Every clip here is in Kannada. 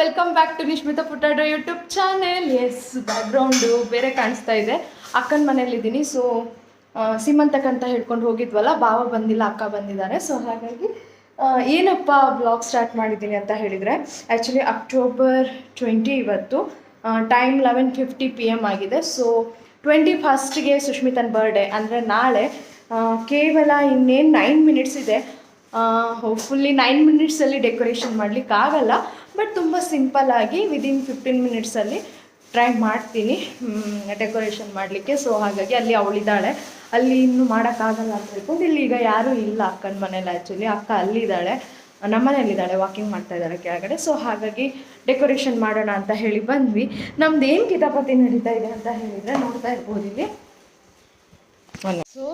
Welcome back to Nishmitha Furtado YouTube channel as background ಬೇರೆ ಕಾಣಿಸ್ತಾ ಇದೆ. ಅಕ್ಕನ ಮನೇಲಿದ್ದೀನಿ ಸೊ ಸೀಮಂತಕ್ಕಂತ ಹೇಳ್ಕೊಂಡು ಹೋಗಿದ್ವಲ್ಲ, ಭಾವ ಬಂದಿಲ್ಲ, ಅಕ್ಕ ಬಂದಿದ್ದಾರೆ. ಸೊ ಹಾಗಾಗಿ ಏನಪ್ಪ ಬ್ಲಾಗ್ ಸ್ಟಾರ್ಟ್ ಮಾಡಿದ್ದೀನಿ ಅಂತ ಹೇಳಿದರೆ ಆ್ಯಕ್ಚುಲಿ ಅಕ್ಟೋಬರ್ ಟ್ವೆಂಟಿ ಇವತ್ತು time eleven fifty P M ಆಗಿದೆ. ಸೊ ಟ್ವೆಂಟಿ ಫಸ್ಟ್ಗೆ ಸುಷ್ಮಿತನ್ ಬರ್ಡೇ ಅಂದರೆ ನಾಳೆ ಕೇವಲ ಇನ್ನೇನು ನೈನ್ ಮಿನಿಟ್ಸ್ ಇದೆ. ಹೋಪ್ಫುಲ್ಲಿ ನೈನ್ ಮಿನಿಟ್ಸಲ್ಲಿ ಡೆಕೋರೇಷನ್ ಮಾಡಲಿಕ್ಕೆ ಆಗಲ್ಲ ಬಟ್ ತುಂಬ ಸಿಂಪಲ್ ಆಗಿ ವಿದಿನ್ ಫಿಫ್ಟೀನ್ ಮಿನಿಟ್ಸಲ್ಲಿ ಟ್ರೈ ಮಾಡ್ತೀನಿ ಡೆಕೋರೇಷನ್ ಮಾಡಲಿಕ್ಕೆ. ಸೊ ಹಾಗಾಗಿ ಅಲ್ಲಿ ಅವಳಿದ್ದಾಳೆ ಅಲ್ಲಿ ಇನ್ನೂ ಮಾಡೋಕ್ಕಾಗಲ್ಲ ಅಂತ ಹೇಳ್ಕೊಂಡು ಇಲ್ಲಿ ಈಗ ಯಾರೂ ಇಲ್ಲ ಅಕ್ಕನ ಮನೇಲಿ ಆ್ಯಕ್ಚುಲಿ ಅಕ್ಕ ಅಲ್ಲಿದ್ದಾಳೆ. ನಮ್ಮ ಮನೇಲಿದ್ದಾಳೆ ವಾಕಿಂಗ್ ಮಾಡ್ತಾ ಇದ್ದಾಳೆ ಕೆಳಗಡೆ. ಸೊ ಹಾಗಾಗಿ ಡೆಕೋರೇಷನ್ ಮಾಡೋಣ ಅಂತ ಹೇಳಿ ಬಂದ್ವಿ. ನಮ್ದು ಏನು ಕಿತಾಪತಿ ನಡೀತಾ ಇದೆ ಅಂತ ಹೇಳಿದರೆ ನೋಡ್ತಾ ಇರ್ಬೋದು ಇಲ್ಲಿ. ಸೊ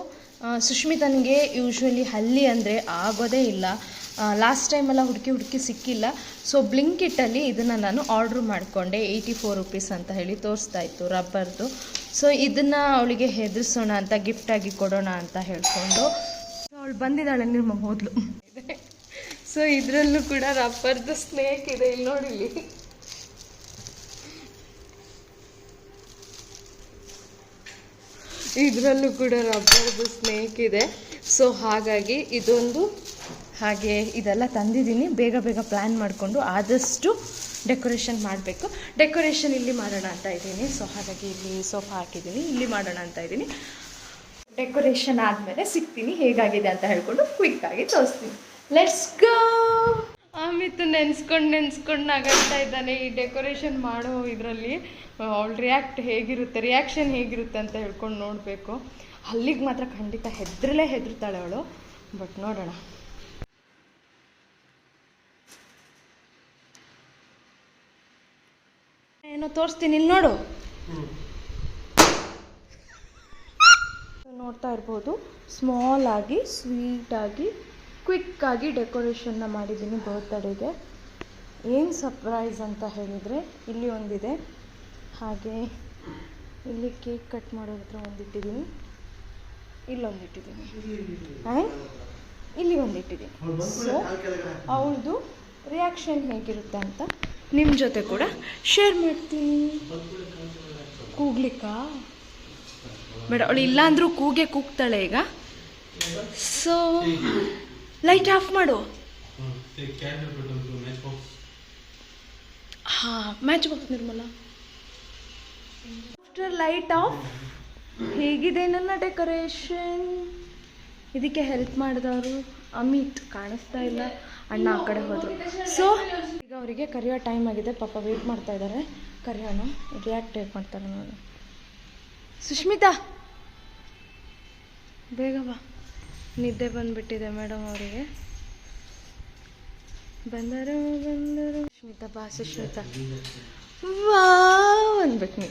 ಸುಷ್ಮಿತನಿಗೆ ಯೂಶ್ವಲಿ ಹಲ್ಲಿ ಅಂದರೆ ಆಗೋದೇ ಇಲ್ಲ. ಲಾಸ್ಟ್ ಟೈಮೆಲ್ಲ ಹುಡುಕಿ ಹುಡುಕಿ ಸಿಕ್ಕಿಲ್ಲ. ಸೊ ಬ್ಲಿಂಕಿಟ್ಟಲ್ಲಿ ಇದನ್ನು ನಾನು ಆರ್ಡ್ರ್ ಮಾಡಿಕೊಂಡೆ. ಏಯ್ಟಿ ಫೋರ್ ರುಪೀಸ್ ಅಂತ ಹೇಳಿ ತೋರಿಸ್ತಾ ಇತ್ತು ರಬ್ಬರ್ದು. ಸೊ ಇದನ್ನು ಅವಳಿಗೆ ಹೆದರ್ಸೋಣ ಅಂತ ಗಿಫ್ಟಾಗಿ ಕೊಡೋಣ ಅಂತ ಹೇಳ್ಕೊಂಡು. ಅವಳು ಬಂದಿದ್ದಾಳೆ ನಿಮ್ಮ ಹೋದ್ಲು ಸೊ ಇದರಲ್ಲೂ ಕೂಡ ರಬ್ಬರ್ದು ಸ್ನೇಕ್ ಇದೆ ಇಲ್ಲಿ ನೋಡಿ ಇದರಲ್ಲೂ ಕೂಡ ರಬ್ಬರ್ದು ಸ್ನೇಕ್ ಇದೆ. ಸೊ ಹಾಗಾಗಿ ಇದೊಂದು ಹಾಗೆ ಇದೆಲ್ಲ ತಂದಿದ್ದೀನಿ. ಬೇಗ ಬೇಗ ಪ್ಲ್ಯಾನ್ ಮಾಡಿಕೊಂಡು ಆದಷ್ಟು ಡೆಕೋರೇಷನ್ ಮಾಡಬೇಕು. ಡೆಕೋರೇಷನ್ ಇಲ್ಲಿ ಮಾಡೋಣ ಅಂತ ಇದ್ದೀನಿ. ಸೊ ಹಾಗಾಗಿ ಇಲ್ಲಿ ಸೋಫಾ ಹಾಕಿದ್ದೀನಿ. ಇಲ್ಲಿ ಮಾಡೋಣ ಅಂತ ಇದ್ದೀನಿ. ಡೆಕೋರೇಷನ್ ಆದಮೇಲೆ ಸಿಗ್ತೀನಿ. ಹೇಗಾಗಿದೆ ಅಂತ ಹೇಳ್ಕೊಂಡು ಕ್ವಿಕ್ಕಾಗಿ ತೋರಿಸ್ತೀನಿ. ಲೆಟ್ಸ್ ಗೋ ಅಮಿತ್ ನೆನ್ಸ್ಕೊಂಡು ನೆನ್ಸ್ಕೊಂಡು ನಗಾಡ್ತಾ ಇದ್ದಾನೆ. ಈ ಡೆಕೋರೇಷನ್ ಮಾಡೋ ಇದರಲ್ಲಿ ಅವಳು ರಿಯಾಕ್ಟ್ ಹೇಗಿರುತ್ತೆ ರಿಯಾಕ್ಷನ್ ಹೇಗಿರುತ್ತೆ ಅಂತ ಹೇಳ್ಕೊಂಡು ನೋಡಬೇಕು. ಅಲ್ಲಿಗೆ ಮಾತ್ರ ಖಂಡಿತ ಹೆದ್ರಲೇ ಹೆದರ್ತಾಳೆ ಅವಳು. ಬಟ್ ನೋಡೋಣ. ಏನೋ ತೋರಿಸ್ತೀನಿ. ಇಲ್ಲಿ ನೋಡು. ನೋಡ್ತಾ ಇರ್ಬೋದು. ಸ್ಮಾಲ್ ಆಗಿ ಸ್ವೀಟ್ ಆಗಿ ಕ್ವಿಕ್ ಆಗಿ ಡೆಕೋರೇಷನ್ನ ಮಾಡಿದ್ದೀನಿ ಬರ್ತ್ಡೇಗೆ ಏನು ಸರ್ಪ್ರೈಸ್ ಅಂತ ಹೇಳಿದರೆ, ಇಲ್ಲಿ ಒಂದಿದೆ. ಹಾಗೆ ಇಲ್ಲಿ ಕೇಕ್ ಕಟ್ ಮಾಡೋ ಹತ್ರ ಒಂದಿಟ್ಟಿದ್ದೀನಿ. ಇಲ್ಲೊಂದಿಟ್ಟಿದ್ದೀನಿ. ಆ್ಯಂಡ್ ಇಲ್ಲಿ ಒಂದಿಟ್ಟಿದ್ದೀನಿ. ಸೊ ಅವ್ರದ್ದು ರಿಯಾಕ್ಷನ್ ಹೇಗಿರುತ್ತೆ ಅಂತ ನಿಮ್ಮ ಜೊತೆ ಕೂಡ ಶೇರ್ ಮಾಡ್ತೀನಿ. ಕೂಗ್ಲಿಕ್ಕಾ? ಬೇಡ, ಅವಳು ಇಲ್ಲಾಂದ್ರೂ ಕೂಗೆ ಕೂಗ್ತಾಳೆ ಈಗ. ಸೊ ಲೈಟ್ ಆಫ್ ಮಾಡು. ಹಾ match box Nirmala. After light off ಹೇಗಿದೆ ನನ್ನ ಡೆಕೋರೇಷನ್ ಇದಕ್ಕೆ ಹೆಲ್ಪ್ ಮಾಡಿದವರು ಅಮಿತ್. ಕಾಣಿಸ್ತಾ ಇಲ್ಲ. ಅಣ್ಣ ಆ ಕಡೆ ಹೋದರು. ಸೊ ಈಗ ಅವರಿಗೆ ಕರೆಯೋ ಟೈಮ್ ಆಗಿದೆ. ಪಾಪ ವೇಟ್ ಮಾಡ್ತಾ ಇದ್ದಾರೆ ಕರೆಯೋಣ. ರಿಯಾಕ್ಟ್ ಹೇಗೆ ಮಾಡ್ತಾರೆ ನೋಡಿ. ಸುಷ್ಮಿತಾ ಬೇಗ ಬಾ. ನಿದ್ದೆ ಬಂದ್ಬಿಟ್ಟಿದೆ ಮೇಡಮ್ ಅವರಿಗೆ. ಬಂದರು ಬಂದರು. ಶ್ಮಿತಾ ಬಾ ಸುಶ್ಮಿತ ವಾ ಅಂದ್ಬೇಕು ನೀ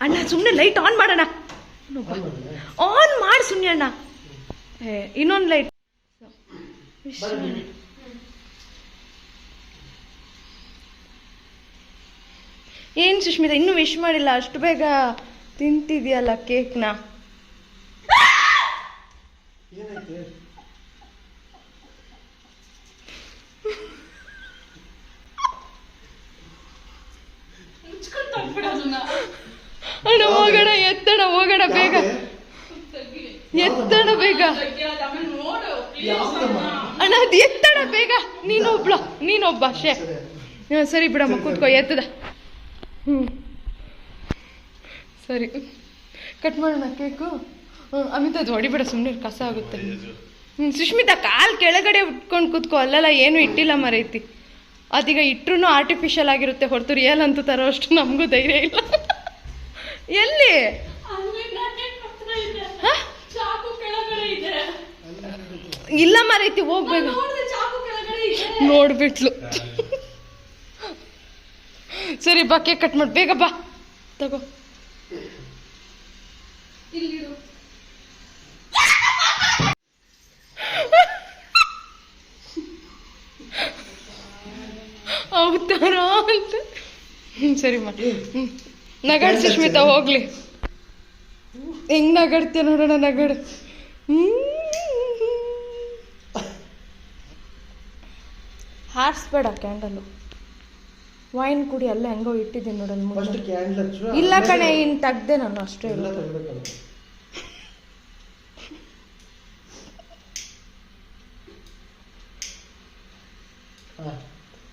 ಅಣ್ಣ ಸುಮ್ಮನೆ ಲೈಟ್ ಆನ್ ಮಾಡೋಣ ಆನ್ ಮಾಡಿ. ಸುಮ್ಮನೆ ಅಣ್ಣ. ಏ ಇನ್ನೊಂದು ಲೈಟ್. ಏನು ಸುಷ್ಮಿತಾ ಇನ್ನೂ ವಿಶ್ ಮಾಡಿಲ್ಲ ಅಷ್ಟು ಬೇಗ ತಿಂತಿದ್ಯಲ್ಲ ಕೇಕ್ನ? ಏನೈತೆ ಅಣ್ಣ ಹೋಗೋಣ ಎತ್ತಣ ಹೋಗೋಣ ಬೇಗ. ಎತ್ತಣ ಬೇಗ. ಅಣ್ಣ. ಅದು ಎತ್ತಣ ಬೇಗ. ನೀನೊಬ್ಳ ನೀನೊಬ್ಬ ಶೇ. ಸರಿ ಬಿಡಮ್ಮ ಕೂತ್ಕೋ ಎತ್ತದ. ಹ್ಞೂ ಸರಿ. ಕಟ್ ಮಾಡೋಣ ಕೇಕು? ಹ್ಞೂ ಅಮಿತ ಅದು ಹೊಡಿಬೇಡ ಸುಮ್ಮನೆ ಕಸ ಆಗುತ್ತೆ. ಹ್ಞೂ ಸುಷ್ಮಿತಾ ಕಾಲು ಕೆಳಗಡೆ ಉಟ್ಕೊಂಡು ಕೂತ್ಕೋ ಅಲ್ಲೆಲ್ಲ ಏನೂ ಇಟ್ಟಿಲ್ಲ ಮರೈತಿ. ಅದೀಗ ಇಟ್ರೂ ಆರ್ಟಿಫಿಷಿಯಲ್ ಆಗಿರುತ್ತೆ ಹೊರತು ರಿಯಲ್ ಅಂತೂ ತರೋ ಅಷ್ಟು ನಮಗೂ ಧೈರ್ಯ ಇಲ್ಲ. ಎಲ್ಲಿ? ಹ? ಇಲ್ಲ ಮರೈತಿ ಹೋಗ್ಬೇಕು ನೋಡ್ಬಿಟ್ಲು. ಸರಿ ಬಾ ಕೇಕ್ ಕಟ್ ಮಾಡಿ. ಬೇಗ ಬಾ. ತಗೋ. ಅವತಾರ ಅಂತ. ಹ್ಞೂ ಸರಿ ಮಾ. ಹ್ಞೂ ನಗಡ್ ಸುಷ್ಮಿತಾ ಹೋಗ್ಲಿ. ಹೆಂಗ್ ನಗಡ್ತೀಯ ನೋಡೋಣ ನಗಡ್. ಹಾರಿಸ್ಬೇಡ ಕ್ಯಾಂಡಲು ವೈನ್ ಕುಡಿ ಅಲ್ಲ ಹೆಂಗೋ ಇಟ್ಟಿದ್ದೀನಿ ಕ್ಯಾಂಡಲ್ ಇಲ್ಲ ಕಣೆ ಇನ್ ತೆಗ್ದೆ ನಾನು ಅಷ್ಟೇ ಇಲ್ಲ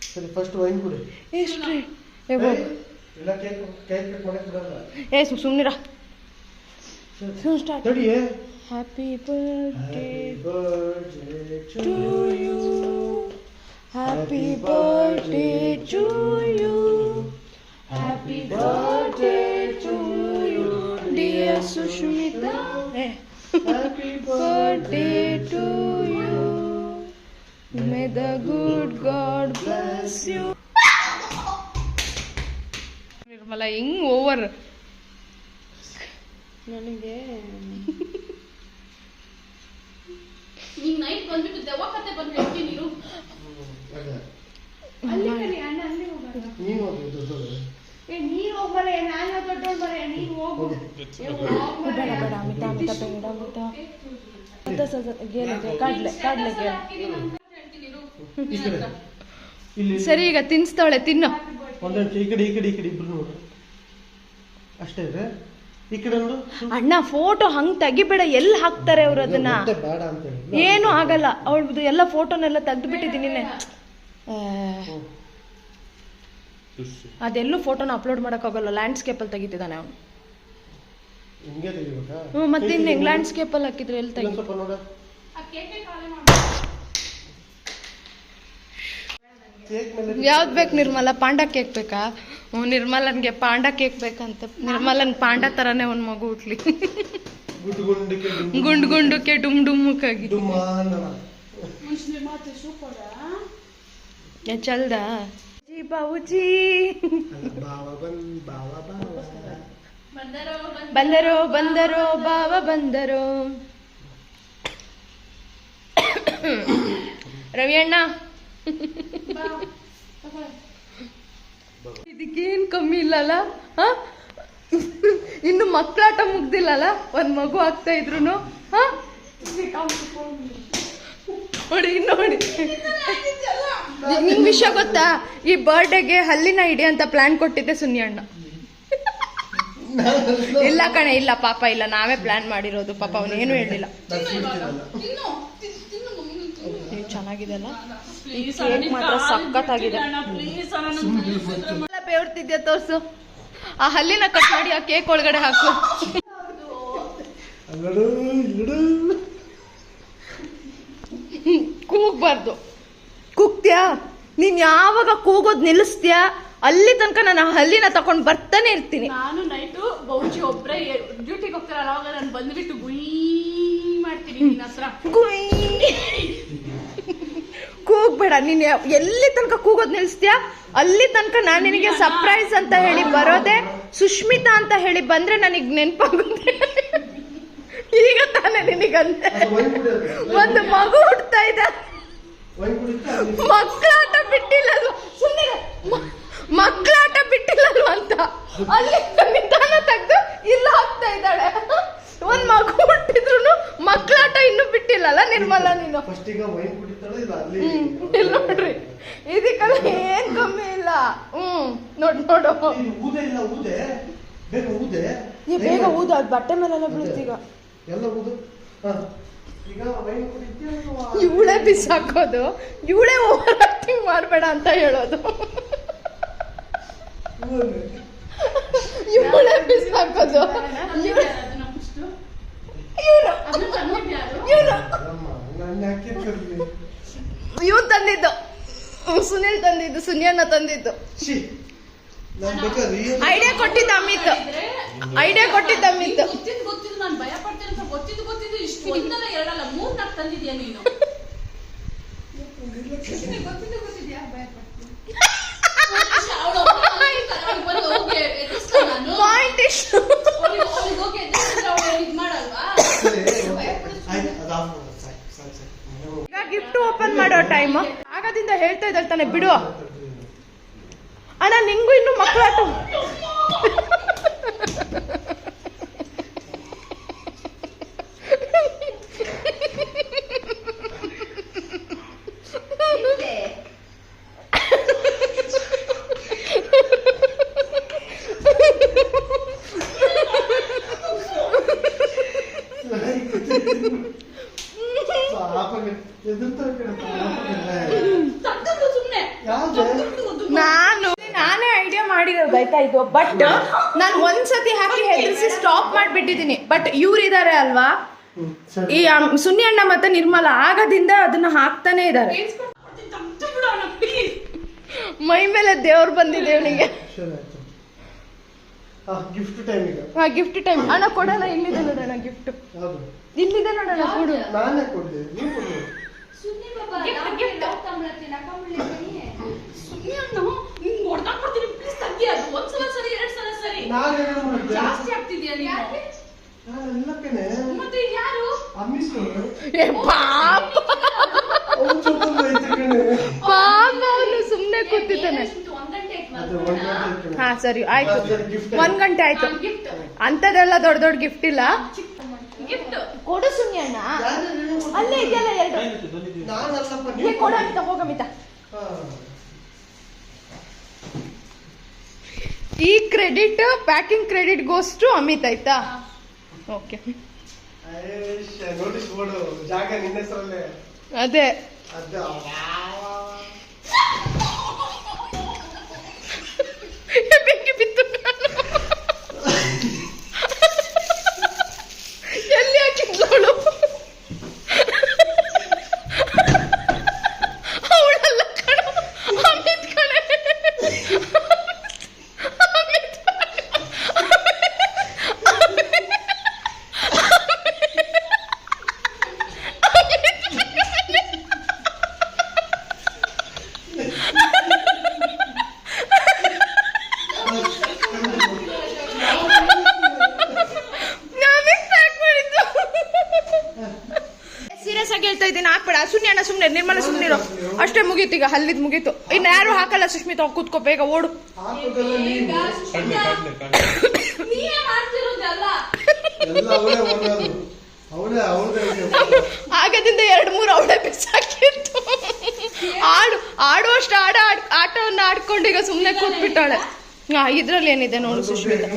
ಸರಿ ಫಸ್ಟ್ ವೈನ್ ಕುಡಿ. ಎಷ್ಟು. ಇಲ್ಲ ಕೇಕ್ ಕೇಕ್ ಕಟ್ ಮಾಡಕ್ ಬಿಡಲ್ಲ ಏ ಸು ಸುಮ್ನಿರ. ಸ್ಟಾರ್ಟ್ ತಡಿ happy birthday Happy birthday to you. Happy birthday to you dear Sushmita Happy birthday to you may the good god bless you Nirmala ಹೆಂಗ್ ಓವರ್ ನನಗೆ ಈಗ ನೈಟ್ ಬಂದ್ಬಿಟ್ಟು ದೆವ್ವ ಕತೆ ಬಂದು. ಅಲ್ಲಿ ಕಣೆ, ಅಣ್ಣ ಅಲ್ಲಿ ಹೋಗೋಣ ನೀನು ಹೋಗಿ ದೊಡ್ಡದು ಏ ನೀನ್ ಹೋಗ್ಬಾರೆ ನಾನು ದೊಡ್ಡವಳು ಬರೆ ನೀನ್ ಹೋಗು. ಏ, ಹೋಗ್ಬಾರೆ. ಬೇಡ ಬೇಡ ಅಮಿತ ಅಮಿತ ಬೇಡ ಅಮಿತ ಅದ ಸದ ಗೇಲಿಗೆ ಕಾಡ್ಲೆ ಕಾಡ್ಲೆ ಗೇಲ್ ಹೇಳ್ತೀನಿ ಇರು. ಈ ಕಡೆ ಇಲ್ಲಿ ಸರಿ ಈಗ ತಿನ್ಸ್ತಾಳೆ ತಿನ್ನು. ಒಂದೊಂದು ಈ ಕಡೆ ಈ ಕಡೆ ಈ ಕಡೆ ಇಬ್ರು ನೋಡು. ಅಷ್ಟೇ ಇದೆ. ಈ ಕಡೆ ನೋಡು ಅಣ್ಣ ಫೋಟೋ ಹಂಗ್ ತೆಗಿಬೇಡ ಎಲ್ಲಿ ಹಾಕ್ತಾರೆ ಅವ್ರು ಅದನ್ನ? ಏನು ಆಗಲ್ಲ. ಅವಳದು ಎಲ್ಲ ಫೋಟೋನೆಲ್ಲ ತೆಗ್ದು ಬಿಟ್ಟಿದ್ದೀನಿ ಅದೆಲ್ಲೂ ಫೋಟೋನ ಅಪ್ಲೋಡ್ ಮಾಡೋಕ್ಕಾಗಲ್ಲ ಲ್ಯಾಂಡ್ಸ್ಕೇಪಲ್ಲಿ ತೆಗಿತಿದ್ದಾನೆ ಅವನು. ಹ್ಞೂ ಮತ್ತೆ ಇನ್ನು ಹೆಂಗ್ ಲ್ಯಾಂಡ್ಸ್ಕೇಪಲ್ಲಿ ಹಾಕಿದ್ರೆ ಎಲ್ಲಿ ತೆಗಿ ಯಾವ್ದು ಬೇಕು ನಿರ್ಮಲ? ಪಾಂಡ ಕೇಕ್ ಬೇಕಾ? ಹ್ಞೂ ನಿರ್ಮಲನ್ಗೆ ಪಾಂಡ ಕೇಕ್ ಬೇಕಂತ. ನಿರ್ಮಲನ್ ಪಾಂಡ ಥರನೇ ಒಂದು ಮಗು ಹುಟ್ಲಿ. ಗುಂಡು ಗುಂಡುಕ್ಕೆ ಡುಮ್ ಡುಮ್ಮಕ್ಕಾಗಿ ಡುಮಾನನ ಮುಸ್ಲಿಂ ಮಾತು ಸೂಪರ ಏ ಚಲ್ದ. ಜಿ ಬಾವುಜಿ ಬಾವ ಬಾವ ಬಾವ ಬಂದರೋ. ಬಂದರೋ ಬಂದರೋ ಬಾವ ಬಂದರೋ. ರವಿಯಣ್ಣ ಇದಕ್ಕೇನ್ ಕಮ್ಮಿ ಇಲ್ಲಲ್ಲ ಹ? ಇನ್ನು ಮಕ್ಕಳಾಟ ಮುಗ್ದಿಲ್ಲಲ್ಲ? ಒಂದ್ ಮಗು ಆಗ್ತಾ ಇದ್ರು ಹ? ನೋಡಿ ನೋಡಿ. ನಿಮ್ ನಿಂಗ್ ವಿಷಯ ಗೊತ್ತಾ? ಈ ಬರ್ಡೇಗೆ ಹಲ್ಲಿನ ಇಡಿ ಅಂತ ಪ್ಲಾನ್ ಕೊಟ್ಟಿದ್ದೆ ಸುನ್ನಿ ಅಣ್ಣ. ಇಲ್ಲ ಕಣೆ ಇಲ್ಲ ಪಾಪ ಇಲ್ಲ. ನಾವೇ ಪ್ಲಾನ್ ಮಾಡಿರೋದು. ಪಾಪ ಅವನೇನು ಹೇಳಿಲ್ಲ. ಚೆನ್ನಾಗಿದೆ ಅಲ್ಲ Please ಕೇಕ್ ಮಾತ್ರ ಸಖತ್ತಾಗಿದೆ. ಬೇವ್ತಿದ್ಯಾ ತೋರ್ಸು? ಆ ಹಲ್ಲಿನ ಕಟ್ ಮಾಡಿ ಆ ಕೇಕ್ ಒಳಗಡೆ ಹಾಕು. ಕೂಗ್ಬಾರ್ದು ಕೂಗ್ತೀಯಾ ನೀನು ಯಾವಾಗ ಕೂಗೋದು ನಿಲ್ಲಿಸ್ತ್ಯಾ? ಅಲ್ಲಿ ತನಕ ನಾನು ಹಲ್ಲಿನ ತಕೊಂಡು ಬರ್ತಾನೆ ಇರ್ತೀನಿ. ನಾನು ನೈಟು ಬೌಚಿ ಒಬ್ಬರೇ ಡ್ಯೂಟಿಗೆ ಹೋಗ್ತಾರಲ್ಲ ಅವಾಗ ನಾನು ಬಂದ್ಬಿಟ್ಟು ಗುಯ್ ಮಾಡ್ತೀನಿ ನಿನ್ನ ಹತ್ರ. ಗುಯ್. ಕೂಗ್ಬೇಡ ನೀನು ಎಲ್ಲಿ ತನಕ ಕೂಗೋದು ನಿಲ್ಲಿಸ್ತೀಯಾ? ಅಲ್ಲಿ ತನಕ ನಾನು ನಿನಗೆ ಸರ್ಪ್ರೈಸ್ ಅಂತ ಹೇಳಿ ಬರೋದೆ ಸುಷ್ಮಿತಾ ಅಂತ ಹೇಳಿ ಬಂದ್ರೆ ನನಗ್ ನೆನಪಾಗುತ್ತೆ. ಈಗ ತಾನೇ ನಿನಗಂತೆ. ಒಂದು ಮಗು ಹುಟ್ತಾ ಇದೆ ಮಕ್ಕಳಾಟ ಬಿಟ್ಟಿಲ್ಲ ಸುಮ್ಮನೆ ಮಕ್ಕಳಾಟ ಬಿಟ್ಟಿಲ್ಲಲ್ವ ಅಂತ? ಅಲ್ಲಿ ನಿಧಾನ ತೆಗ್ದು ಇಲ್ಲ ಹಾಕ್ತಾ ಇದ್ದಾಳೆ. ಒಂದ್ ಮಗು ಹುಟ್ಟಿದ್ರು ಮಕ್ಕಳಾಟ ಇನ್ನು ಬಿಟ್ಟಿಲ್ಲಲ್ಲ ನಿರ್ಮಲ ನೀನು? ಇಲ್ಲ ನೋಡ್ರಿ. ಇದಕ್ಕೆಲ್ಲ ಏನ್ ಕಮ್ಮಿ ಇಲ್ಲ. ಹ್ಮ್ ನೋಡ್ ನೋಡು. ಬೇಗ ಊದೆ. ಏ ಬೇಗ ಊದ ಅದ್ ಬಟ್ಟೆ ಮೇಲೆಲ್ಲ ಬೀಳುತ್ತೀಗ ಎಲ್ಲ ಊದು. ಹಾಕೋದು ಇವಳೆ ಬಿಸಾಕೋದು ಇವಳೆ ಓವರ್ ಆಕ್ಟಿಂಗ್ ಮಾಡಬೇಡ ಅಂತ ಹೇಳೋದು. ಇವಳೆ ಬಿಸಾಕೋದು. ಇವ್ ತಂದಿದ್ದು ಸುನಿಲ್ ತಂದಿದ್ದು ಸುನಿಯನ್ನ ತಂದಿದ್ದು. ಐಡಿಯಾ ಕೊಟ್ಟಿದ್ದ ಅಮಿತ್. ಐಡಿಯಾ ಕೊಟ್ಟಿದ್ದ ಅಮಿತ್. ಗೊತ್ತಿದ್ದು ಗೊತ್ತಿದ್ದು ನಾನು ಭಯ ಪಡ್ತೇನೆ ಗೊತ್ತಿದ್ದು ಗೊತ್ತಿದ್ದು ಇಷ್ಟು ಒಂದಲ್ಲ ಎರಡಲ್ಲ ಮೂರ್ ನಾಲ್ಕು ತಂದಿದ್ಯಾ ನೀನು? ಗೊತ್ತಿದ್ದು ಗೊತ್ತಿದ್ಯಾ ಭಯ ಗಿಫ್ಟ್ ಓಪನ್ ಮಾಡೋ ಟೈಮ್ ಆಗದಿಂದ ಹೇಳ್ತಾ ಇದ್ದಾಳೆ ತಾನೆ ಬಿಡು. ಅಣ್ಣ ನಿಂಗೂ ಇನ್ನು ಮಕ್ಕಳಾಟ ಬಟ್ ನಾನು ಒಂದ್ಸತಿ ಹಾಕಿ ಹೆದರಿಸಿ ಸ್ಟಾಪ್ ಮಾಡಿಬಿಟ್ಟಿದ್ದೀನಿ ಬಟ್ ಇವ್ರಿದ್ದಾರೆ ಅಲ್ವಾ? ಈ ಸುನ್ಯಣ್ಣ ಸುನಿ ಅಣ್ಣ ಮತ್ತೆ ನಿರ್ಮಲ ಆಗದಿಂದ ಅದನ್ನ ಹಾಕ್ತಾನೆ ಇದ್ದಾರೆ ಮೈ ಮೇಲೆ ದೇವ್ರು ಬಂದಿದೆ ಅವನಿಗೆ ಗಿಫ್ಟ್ ಟೈಮ್ ಈಗ. ಹಾ ಗಿಫ್ಟ್ ಟೈಮ್ ಅಣ್ಣ ಕೊಡೋಣ ಇಲ್ಲಿದೆ ನೋಡೋಣ ಗಿಫ್ಟ್ ಹೌದು. ಇಲ್ಲಿದೆ ನೋಡೋಣ ಕೊಡು. ನಾನೇ ಕೊಡ್ತೀನಿ ನೀವು ಕೊಡು ಸುನ್ನಿ ಬಾಬಾ ಗಿಫ್ಟ್ ನಾವು gift. ಯಾವ ತಮಿಳತ್ತೀನಿ ಸುನ್ನಿ ಸುಮ್ನೆ ಪ್ಲೀಸ್ ಅದು ಒಂದ್ಸಲ ಸರಿ ಎರಡ್ ಸಲ ಸರಿ. ನಾನೇನು ಮಾಡಿದ್ದೆ ಜಾಸ್ತಿ ಆಗ್ತಿದ್ಯಾ ನೀನು? ನಾನೆಲ್ಲ ಕಣೆ. ಮತ್ತೆ ಯಾರು? ಅಮ್ಮಿಸ್ರು ಏ ಪಾಪ. ಅವ್ನು ಸ್ವಲ್ಪ ಐತೆ ಕಣೆ. ಪಾಪ ಅವನು ಸುಮ್ಮನೆ ಕೂತಿದ್ದಾನೆ. ಹಾ ಸರಿ ಆಯ್ತು. ಒಂದ್ ಗಂಟೆ ಆಯ್ತು. ಗಿಫ್ಟ್ ಅಂತದೆಲ್ಲ ದೊಡ್ಡ ದೊಡ್ಡ ಗಿಫ್ಟ್ ಇಲ್ಲ? ಗಿಫ್ಟ್ ಕೊಡು ಸುಮ್ಯಣ್ಣ ಅಣ್ಣ. ಅಲ್ಲೇ ಇದೆಯಲ್ಲ ಎರಡು. ಕೊಡ ಅಂತ ಹೋಗಮಿತ ಹಾ. ಈ credit packing credit goes to Amit ಆಯ್ತಾ? ಓಕೆ. ಅದೇ. ಅದು ಬೆಂಕಿ ಬಿತ್ತು ಎಲ್ಲಿ ಅವಳಲ್ಲ ಕಣ ಅಮಿತ್ ಕಣೆ ಅಮಿತ್ ನಾವೇ ಪ್ಯಾಕ್ ಮಾಡಿದ್ದು ಸೀರಿಯಸ್ ಆಗಿ ಹೇಳ್ತಾ ಇದ್ದೀನಿ ಹಾಕ್ಬೇಡ ಸುಮ್ಮನೆ ಅಣ್ಣ ಸುಮ್ಮನೆ ನಿರ್ಮಲ ಸುಮ್ಮನಿರೋ ಅಷ್ಟೇ ಮುಗೀತು ಈಗ ಹಲ್ಲಿದ್ ಮುಗೀತು. ಇನ್ನು ಯಾರು ಹಾಕಲ್ಲ ಸುಷ್ಮಿತಾ ಕೂತ್ಕೋ ಬೇಗ ಓಡು. ಹಾಕೋದೆಲ್ಲ ನೀವು ಎಲ್ಲ ಅವಳೇ ಓಡೋದು ಅವಳೇ ಅವಳೇ ಆಗದಿಂದ ಎರಡು ಮೂರು ಅವಳೆ ಬಿಸಾಕಿತ್ತು ಆಡು ಆಡುವಷ್ಟು ಆಡ ಆಟವನ್ನ ಆಡ್ಕೊಂಡು ಈಗ ಸುಮ್ಮನೆ ಕೂತ್ಬಿಟ್ಟಾಳೆ. ಹಾ ಇದ್ರಲ್ಲಿ ಏನಿದೆ ನೋಡು ಸುಷ್ಮಿತಾ.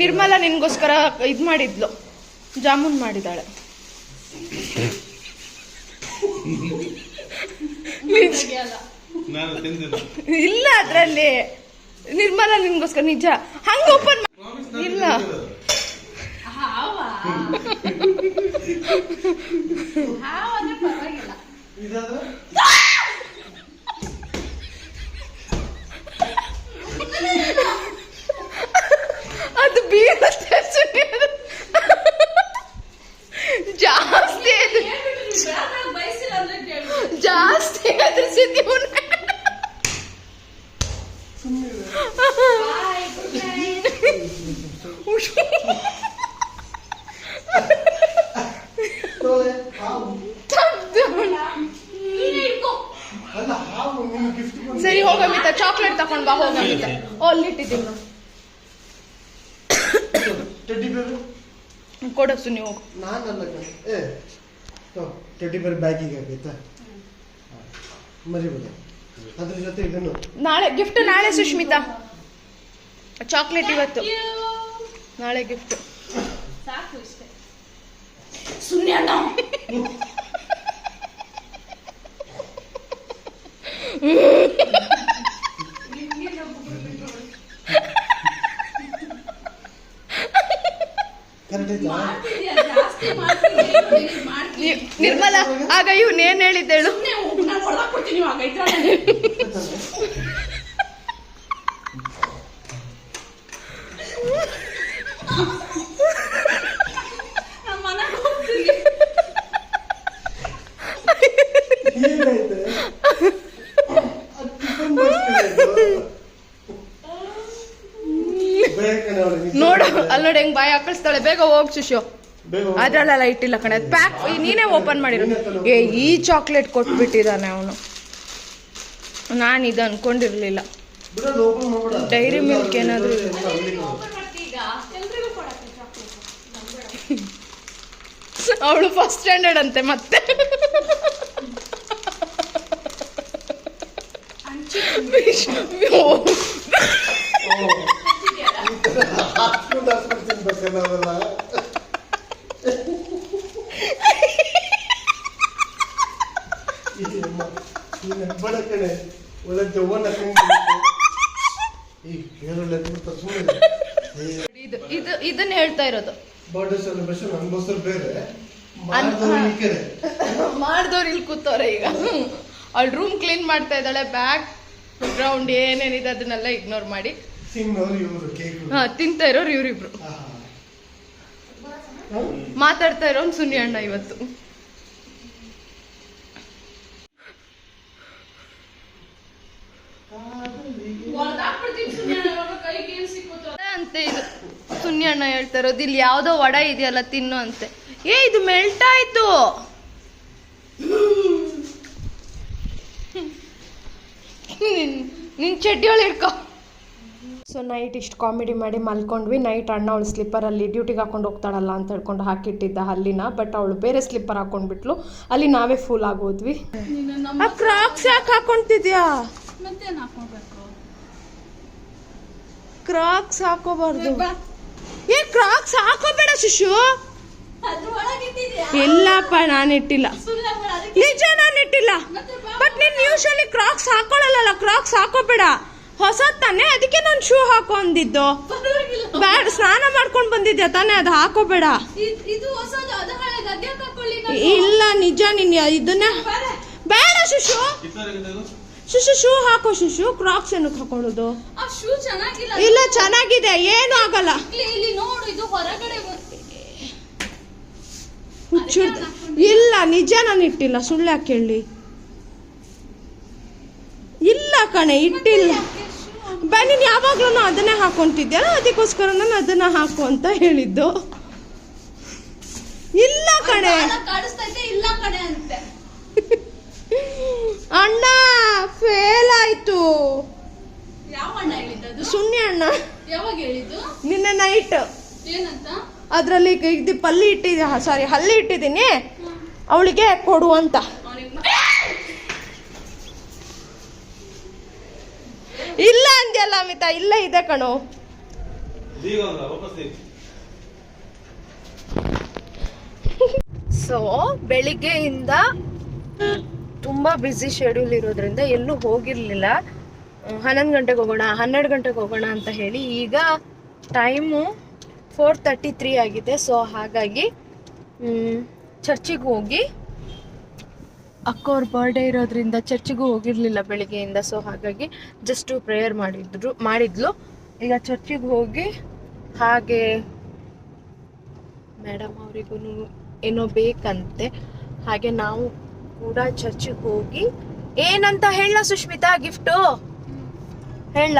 ನಿರ್ಮಲ ನಿನ್ಗೋಸ್ಕರ ಇದ್ ಮಾಡಿದ್ಲು. ಜಾಮೂನ್ ಮಾಡಿದಾಳೆ ನಿಜ ನಾನು ತಿಂದಿಲ್ಲ ಇಲ್ಲ ಅದ್ರಲ್ಲಿ. ನಿರ್ಮಲ ನಿನ್ಗೋಸ್ಕರ ನಿಜ. ಹಂಗ ಓಪನ್ ಇಲ್ಲ. ಅದು ಬೀರುತ್ತೆ. ಜಾಸ್ತಿ ಅದು ಗಿಫ್ಟ್ ಬಂದು ಸರಿ ಹೋಗಮಿತ ಚಾಕ್ಲೇಟ್ ತಕೊಂಡ್ ಬಾ ಹೋಗಮಿತ ಓ ಅಲ್ಲಿಟ್ಟಿದ್ದೀನಿ ಕೊಡಸು ನೀವು ತಗೋ, ಟೆಡ್ಡಿ ಬೇರ್ ಬ್ಯಾಗಿಗೆ ಆಗೈತಾ ಮರಿಬೋದ ಅದ್ರ ಜೊತೆ ಇದನ್ನು. ನಾಳೆ ಗಿಫ್ಟ್ ನಾಳೆ ಸುಷ್ಮಿತಾ ಚಾಕ್ಲೇಟ್ ಇವತ್ತು. ನಾಳೆ ಗಿಫ್ಟ್ ಸಾಕು ಇಷ್ಟೇ. ಸುಮ್ನೆ ಅಣ್ಣ. ಕರೆಕ್ಟ್ ಆಯ್ತಾ ಮಾಡ್ತಿದ್ಯಾ ಜಾಸ್ತಿ ಮಾಡ್ತಿದ್ಯಾ ಮಾಡ್ತೀನಿ ನಿರ್ಮಲ ಆಗ ಇವ್ನ ಏನ್ ಹೇಳಿದ್ದೇಳು ನೋಡು. ಅಲ್ಲಿ ನೋಡಿ ಹೆಂಗ್ ಬಾಯಿ ಹಾಕಿಸ್ತಾಳೆ ಬೇಗ ಹೋಗ್ ಹೋಗು. ಅದ್ರಲ್ಲೆಲ್ಲ ಇಟ್ಟಿಲ್ಲ ಕಣೆ. ಪ್ಯಾಕ್ ನೀನೇ ಓಪನ್ ಮಾಡಿರೋ. ಏ ಈ ಚಾಕ್ಲೇಟ್ ಕೊಟ್ಬಿಟ್ಟಿದ್ದಾನೆ ಅವನು. ನಾನು ಇದು ಅನ್ಕೊಂಡಿರ್ಲಿಲ್ಲ ಡೈರಿ ಮಿಲ್ಕ್ ಏನಾದರೂ ಅವಳು ಫಸ್ಟ್ ಸ್ಟ್ಯಾಂಡರ್ಡ್ ಅಂತೆ ಮತ್ತೆ ಓ. ಈ ತರ ಹಾಕ್ಕೊಂಡು ಹಾಕ್ಕೊಂಡು ತಿನ್ಬೇಕಲ್ಲ ಅವೆಲ್ಲ. ಈ ಅಮ್ಮ, ನೀನ್ ಹೆಬ್ಬಾಳ ಕಣೆ ಒಳ್ಳೆ ದೆವ್ವನ ತಿಂದ್ಬಿಟ್ಟು. ಇದು. ಇದು ಇದನ್ನ ಹೇಳ್ತಾ ಇರೋದು. ಬರ್ಡೇ ಸೆಲೆಬ್ರೇಷನ್ ನನ್ಗೋಸ್ಕರ ಬೇರೆ. ಮಾಡ್ದವ್ರು ಈ ಇಲ್ಲಿ ಕೂತವ್ರೆ ಈಗ. ಅವಳು ರೂಮ್ ಕ್ಲೀನ್ ಮಾಡ್ತಾ ಇದ್ದಾಳೆ ಬ್ಯಾಕ್ ಗ್ರೌಂಡ್ ಏನೇನಿದೆ ಅದನ್ನೆಲ್ಲ ಇಗ್ನೋರ್ ಮಾಡಿ. ಹಾ ತಿಂತಾ ಇರೋರು ಇವ್ರಿಬ್ರು. ಮಾತಾಡ್ತಾ ಇರೋನ್ ಸುನಿ ಅಣ್ಣ ಇವತ್ತು ಹೊಡ್ದಾಕ್ಬಿಡ್ತೀನಿ ಸುಮ್ನೆ ಅವಾಗ ಕೈಗೆ ಏನ್ ಸಿಕ್ಕುತ್ತೋ ಅಂತೆ ಇದು. ಸುನ್ನಿ ಅಣ್ಣ ಹೇಳ್ತಾ ಇರೋದು ಇಲ್ಲಿ ಯಾವ್ದೋ ವಡ ಇದೆಯಲ್ಲ ತಿನ್ನು ಅಂತೆ. ಏ ಇದು ಮೆಲ್ಟ್ ಆಯ್ತು ನಿನ್- ಚಡ್ಡಿ ಒಳಗೆ ಹಿಡ್ಕೊ. ಸೊ ನೈಟ್ ಇಷ್ಟು ಕಾಮಿಡಿ ಮಾಡಿ ಮಲ್ಕೊಂಡ್ವಿ. ನೈಟ್ ಅಣ್ಣ ಅವಳು ಸ್ಲಿಪ್ಪರಲ್ಲಿ ಡ್ಯೂಟಿಗೆ ಹಾಕೊಂಡು ಹೋಗ್ತಾಳಲ್ಲ ಅಂತ ಹೇಳ್ಕೊಂಡು ಹಾಕಿಟ್ಟಿದ್ದ ಅಲ್ಲಿನ ಬಟ್ ಅವಳು ಬೇರೆ ಸ್ಲಿಪ್ಪರ್ ಹಾಕೊಂಡ್ಬಿಟ್ಲು. ಅಲ್ಲಿ ನಾವೇ ಫುಲ್ ಆಗೋದ್ವಿ. ಕ್ರಾಕ್ಸ್ ಯಾಕೆ ಹಾಕೊಂತಿದ್ಯಾ? ಮತ್ತೇನ್ ಹಾಕೋಬೇಕು ಕ್ರಾಕ್ಸ್ ಹಾಕೋಬಾರ್ದು ಏ ಕ್ರಾಕ್ಸ್ ಹಾಕೋಬೇಡ ಶಿಶು. ಇಲ್ಲಪ್ಪ ನಾನು ಇಟ್ಟಿಲ್ಲ. ಸುಳ್ಳ ಬೇಡ ಅದಕ್ಕೆ ನಿಜ ನಾನು ಇಟ್ಟಿಲ್ಲ. ಬಟ್ ನೀನು ಯೂಶಲಿ ಕ್ರಾಕ್ಸ್ ಹಾಕೊಳ್ಳಲ್ಲ ಕ್ರಾಕ್ಸ್ ಹಾಕೋಬೇಡ ಹೊಸದ್ ತಾನೇ ಅದಕ್ಕೆ ನಾನು ಶೂ ಹಾಕೋ ಅಂದಿದ್ದು. ಬ್ಯಾಡ ಸ್ನಾನ ಮಾಡ್ಕೊಂಡು ಬಂದಿದ್ಯಾ ತಾನೇ ಅದು ಹಾಕೋಬೇಡ ಇದು ಹೊಸದು ಅದು ಹಳೆದು ಅದ್ಯಾಕೆ ಹಾಕೊಳ್ಳಿ ಇಲ್ಲ ನಿಜ ನಿನ್ನ ಇದನ್ನ ಬೇಡ. ಶಿಶು. ಶಿಶು ಶೂ ಹಾಕೋ ಶಿಶು ಕ್ರಾಕ್ಸ್ ಏನಕ್ಕೆ ಹಾಕೊಳ್ಳೋದು ಆ ಶೂ ಚೆನ್ನಾಗಿಲ್ಲ. ಇಲ್ಲ ಚೆನ್ನಾಗಿದೆ ಏನು ಆಗಲ್ಲ. ಇಲ್ಲಿ ಇಲ್ಲಿ ನೋಡು ಇದು ಹೊರಗಡೆ ಇಲ್ಲ ನಿಜ ನಾನು ಇಟ್ಟಿಲ್ಲ. ಸುಳ್ಳು ಯಾಕೆ ಹೇಳಿ? ಇಲ್ಲ ಕಣೆ ಇಟ್ಟಿಲ್ಲ. ಬನ್ನಿ ನೀನು ಯಾವಾಗ್ಲೂ ಅದನ್ನೇ ಹಾಕೊಂತಿದ್ಯಲ್ಲ ಅದಕ್ಕೋಸ್ಕರ ನಾನು ಅದನ್ನ ಹಾಕು ಅಂತ ಹೇಳಿದ್ದು. ಇಲ್ಲ ಕಣೆ. ಕಾಣಿಸ್ತೈತೆ ಇಲ್ಲ ಕಣೆ ಅಂತೆ. ಅಣ್ಣ ಫೇಲ್ ಆಯ್ತು. ಯಾವ ಅಣ್ಣ ಸುನ್ನಿ ಅಣ್ಣ. ಯಾವಾಗ ಹೇಳಿದ್ದು? ನಿನ್ನೆ ನೈಟ್ ಏನಂತ? ಅದರಲ್ಲಿ ಇದು ಪಲ್ಲಿ ಇಟ್ಟಿದ್ದೆ ಸಾರಿ ಹಲ್ಲಿ ಇಟ್ಟಿದ್ದೀನಿ. ಅವಳಿಗೆ ಕೊಡು ಅಂತ. ಇಲ್ಲ ಅಂದ್ಯಲ್ಲ ಅಮಿತಾ ಇಲ್ಲ ಇದೆ ಕಣೋ. ವಾಪಸ್ ಸೊ ಬೆಳಿಗ್ಗೆಯಿಂದ ತುಂಬ ಬ್ಯುಸಿ ಶೆಡ್ಯೂಲ್ ಇರೋದ್ರಿಂದ ಎಲ್ಲೂ ಹೋಗಿರಲಿಲ್ಲ. ಹನ್ನೊಂದು ಗಂಟೆಗೆ ಹೋಗೋಣ, ಹನ್ನೆರಡು ಗಂಟೆಗೆ ಹೋಗೋಣ ಅಂತ ಹೇಳಿ ಈಗ ಟೈಮು ಫೋರ್ ತರ್ಟಿ ತ್ರೀ ಆಗಿದೆ. ಸೊ ಹಾಗಾಗಿ ಚರ್ಚಿಗೆ ಹೋಗಿ ಅಕ್ಕೋರ್ ಬರ್ಡೇ ಇರೋದ್ರಿಂದ ಚರ್ಚಿಗೂ ಹೋಗಿರಲಿಲ್ಲ ಬೆಳಿಗ್ಗೆಯಿಂದ. ಸೊ ಹಾಗಾಗಿ ಜಸ್ಟು ಪ್ರೇಯರ್ ಮಾಡಿದ್ರು, ಮಾಡಿದ್ಲು. ಈಗ ಚರ್ಚಿಗೆ ಹೋಗಿ ಹಾಗೆ ಮೇಡಮ್ ಅವರಿಗೂ ಏನೋ ಬೇಕಂತೆ. ಹಾಗೆ ನಾವು ಕೂಡ ಚರ್ಚಿಗೆ ಹೋಗಿ ಏನಂತ ಹೇಳ ಸುಷ್ಮಿತಾ ಗಿಫ್ಟು ಹೇಳ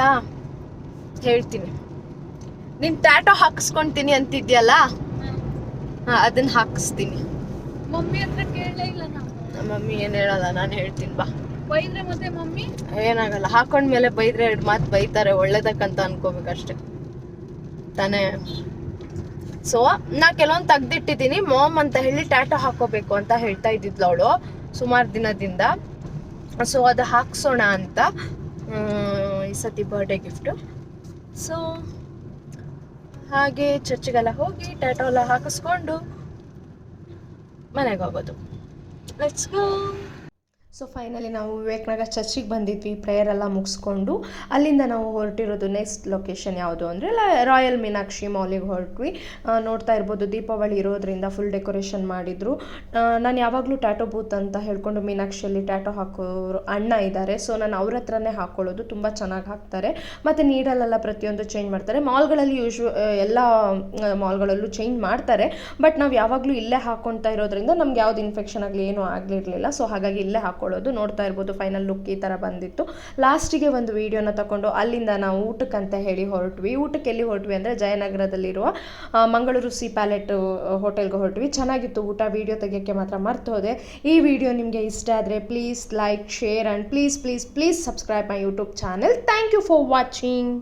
ಹೇಳ್ತೀನಿ. ನಿನ್ ಟ್ಯಾಟೋ ಹಾಕಿಸ್ಕೊಂತೀನಿ ಅಂತಿದ್ಯಲ್ಲ? ಹಾ ಅದನ್ನ ಹಾಕಿಸ್ತೀನಿ. ಮಮ್ಮಿ ಹತ್ರ ಕೇಳಲೇ ಇಲ್ಲ ನಮ್ಮ ಮಮ್ಮಿ ಏನು ಹೇಳಲ್ಲ ನಾನು ಹೇಳ್ತೀನಿ ಬಾ. ಬೈದ್ರೆ ಮತ್ತೆ ಮಮ್ಮಿ? ಏನಾಗಲ್ಲ ಹಾಕೊಂಡ್ಮೇಲೆ ಬೈದ್ರೆ ಎರಡು ಮಾತು ಬೈತಾರೆ ಒಳ್ಳೇದಕ್ಕಂತ ಅನ್ಕೋಬೇಕಷ್ಟೆ ತಾನೇ. ಸೊ ನಾ ಕೆಲವೊಂದು ತೆಗ್ದಿಟ್ಟಿದ್ದೀನಿ ಮಾಮ್ ಅಂತ ಹೇಳಿ ಟ್ಯಾಟೋ ಹಾಕೋಬೇಕು ಅಂತ ಹೇಳ್ತಾ ಇದ್ದಿದ್ಲು ಅವಳು. ಸುಮಾರು ದಿನದಿಂದ. ಸೊ ಅದು ಹಾಕ್ಸೋಣ ಅಂತ ಈ ಸತಿ ಬರ್ಡೇ ಗಿಫ್ಟು ಸೊ ಹಾಗೆ ಚರ್ಚ್ಗೆಲ್ಲ ಹೋಗಿ ಟ್ಯಾಟೋ ಎಲ್ಲ ಹಾಕಿಸ್ಕೊಂಡು ಮನೆಗೆ ಹೋಗೋದು. ಲೆಟ್ಸ್ ಗೋ ಸೊ ಫೈನಲಿ ನಾವು ವಿವೇಕನಗರ್ ಚರ್ಚಿಗೆ ಬಂದಿದ್ವಿ ಪ್ರೇಯರ್ ಎಲ್ಲ ಮುಗಿಸ್ಕೊಂಡು. ಅಲ್ಲಿಂದ ನಾವು ಹೊರಟಿರೋದು ನೆಕ್ಸ್ಟ್ ಲೊಕೇಶನ್ ಯಾವುದು ಅಂದರೆ ರಾಯಲ್ ಮೀನಾಕ್ಷಿ ಮಾಲಿಗೆ ಹೊರಟ್ವಿ. ನೋಡ್ತಾ ಇರ್ಬೋದು, ದೀಪಾವಳಿ ಇರೋದ್ರಿಂದ ಫುಲ್ ಡೆಕೋರೇಷನ್ ಮಾಡಿದರು. ನಾನು ಯಾವಾಗಲೂ ಟ್ಯಾಟೋ ಬೂತ್ ಅಂತ ಹೇಳ್ಕೊಂಡು ಮೀನಾಕ್ಷಿಯಲ್ಲಿ ಟ್ಯಾಟೋ ಹಾಕೋರು ಅಣ್ಣ ಇದ್ದಾರೆ ಸೊ ನಾನು ಅವ್ರ ಹತ್ರನೇ ಹಾಕ್ಕೊಳ್ಳೋದು ತುಂಬ ಚೆನ್ನಾಗಿ ಹಾಕ್ತಾರೆ. ಮತ್ತು ನೀಡಲೆಲ್ಲ ಪ್ರತಿಯೊಂದು ಚೇಂಜ್ ಮಾಡ್ತಾರೆ. ಮಾಲ್ಗಳಲ್ಲಿ ಯೂಶ್ವ ಎಲ್ಲ ಮಾಲ್ಗಳಲ್ಲೂ ಚೇಂಜ್ ಮಾಡ್ತಾರೆ. ಬಟ್ ನಾವು ಯಾವಾಗಲೂ ಇಲ್ಲೇ ಹಾಕ್ಕೊಳ್ತಾ ಇರೋದ್ರಿಂದ ನಮ್ಗೆ ಯಾವ್ದು ಇನ್ಫೆಕ್ಷನ್ ಆಗಲಿ, ಏನೂ ಆಗಲಿರಲಿಲ್ಲ. ಸೊ ಹಾಗಾಗಿ ಇಲ್ಲೇ ಹಾಕ್ಕೊಳ್ಳೋದು ನೋಡ್ತಾ ಇರ್ಬೋದು ಫೈನಲ್ ಲುಕ್ ಈ ಥರ ಬಂದಿತ್ತು. ಲಾಸ್ಟಿಗೆ ಒಂದು ವೀಡಿಯೋನ ತಗೊಂಡು ಅಲ್ಲಿಂದ ನಾವು ಊಟಕ್ಕಂತ ಹೇಳಿ ಹೊರಟ್ವಿ. ಊಟಕ್ಕೆ ಎಲ್ಲಿ ಹೊರಟ್ವಿ ಅಂದರೆ ಜಯನಗರದಲ್ಲಿರುವ ಮಂಗಳೂರು ಸಿ ಪ್ಯಾಲೆಟ್ ಹೋಟೆಲ್ಗೆ ಹೊರಟ್ವಿ. ಚೆನ್ನಾಗಿತ್ತು ಊಟ ವೀಡಿಯೋ ತೆಗೆಯೋಕ್ಕೆ ಮಾತ್ರ ಮರ್ತು ಹೋದೆ. ಈ ವಿಡಿಯೋ ನಿಮಗೆ ಇಷ್ಟ ಆದರೆ please like share and please please please subscribe my YouTube channel thank you for watching